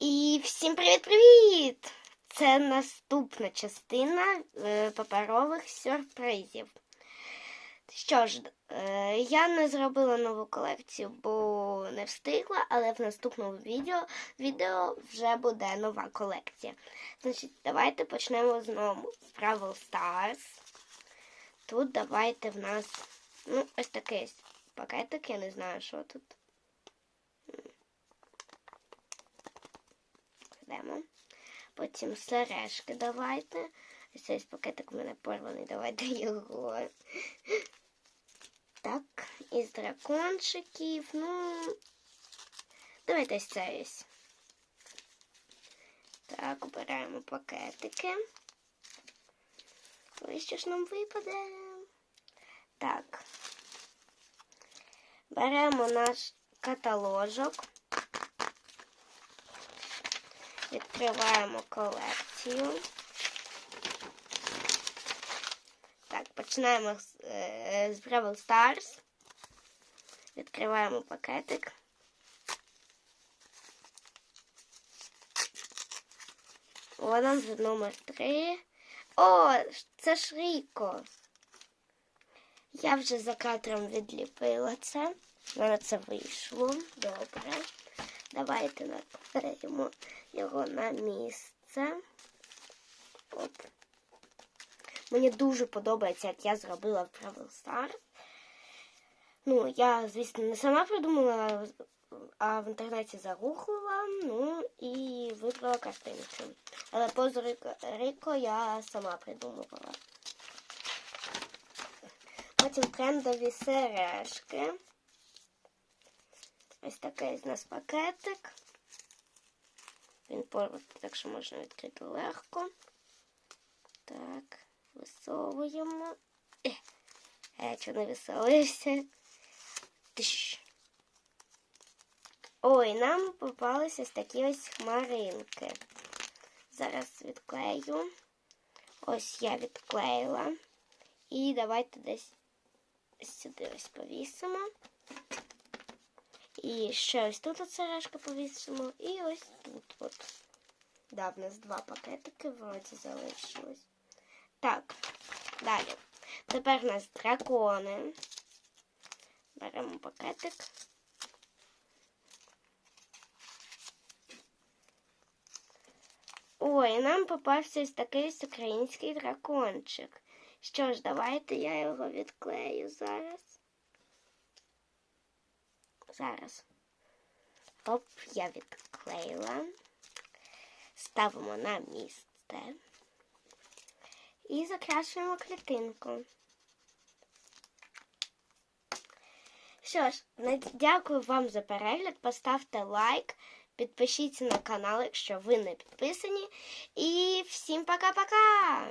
І всім привіт-привіт! Це наступна частина е, паперових сюрпризів. Що ж, е, я не зробила нову колекцію, бо не встигла, але в наступному відео, відео вже буде нова колекція. Значить, давайте почнемо знову з Бравл Stars. Тут давайте в нас ну, ось такий пакетик, я не знаю, що тут. Потім сережки давайте. Ось цей пакетик у мене порваний, давайте його. Так, із дракончиків. Ну, давайте ось це ось. Так, обираємо пакетики. Ось що ж нам випаде. Так. Беремо наш каталожок. Відкриваємо колекцію. Так, починаємо з, е, з Brawl Stars. Відкриваємо пакетик. О, нам вже номер 3. О, це ж Ріко. Я вже за кадром відліпила це. У мене це вийшло. Добре. Давайте наклеїмо його на місце. Оп. Мені дуже подобається, як я зробила в Travel Star. Ну, я, звісно, не сама придумала, а в інтернеті загуглила, ну і вибрала картинку. Але позу Рико, Рико я сама придумувала. Потім трендові сережки. Ось такий з нас пакетик. Він порватий, так що можна відкрити легко. Так, висовуємо. Е, е чого не висовуєшся? Тиш. Ой, нам попалися ось такі ось хмаринки. Зараз відклею. Ось я відклеїла. І давайте десь сюди ось повісимо. І ще ось тут от сережка повісимо. І ось тут от. Да, в нас два пакетики вроді залишилось. Так, далі. Тепер у нас дракони. Беремо пакетик. Ой, нам попався ось такий ось український дракончик. Що ж, давайте я його відклею зараз. Зараз. Оп, я відклеїла. Ставимо на місце. І закрашуємо клітинку. Що ж, дякую вам за перегляд. Поставте лайк, підпишіться на канал, якщо ви не підписані. І всім пока-пока!